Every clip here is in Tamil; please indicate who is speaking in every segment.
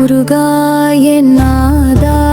Speaker 1: முருகாய
Speaker 2: நாதா.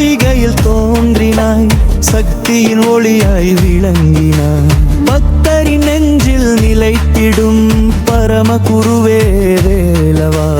Speaker 2: பொய்கையில் தோன்றினாய் சக்தியின் ஒளியாய் விளங்கினாய். பக்தரின் நெஞ்சில் நிலைத்திடும் பரம குருவே வேலவா.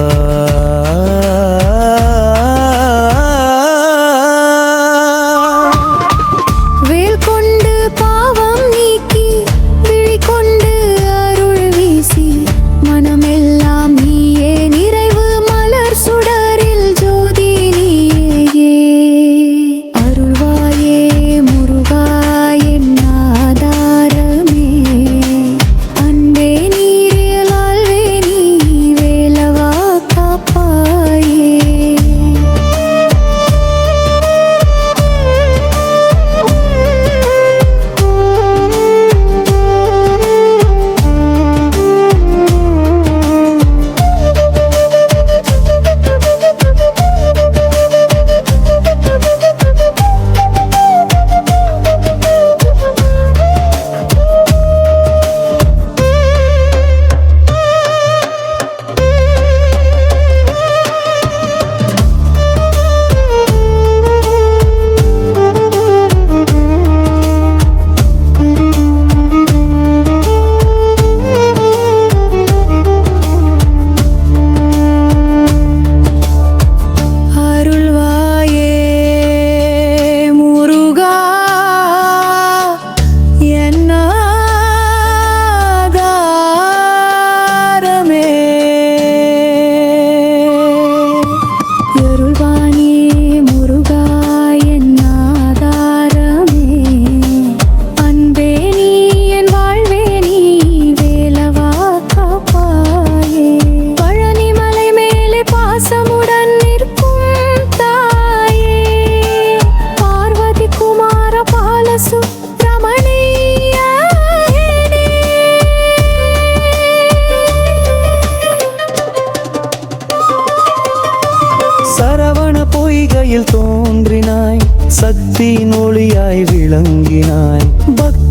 Speaker 2: செய்கையில் தோன்றினாய் சக்தியின் ஒளியாய் விளங்கினாய். பக்தி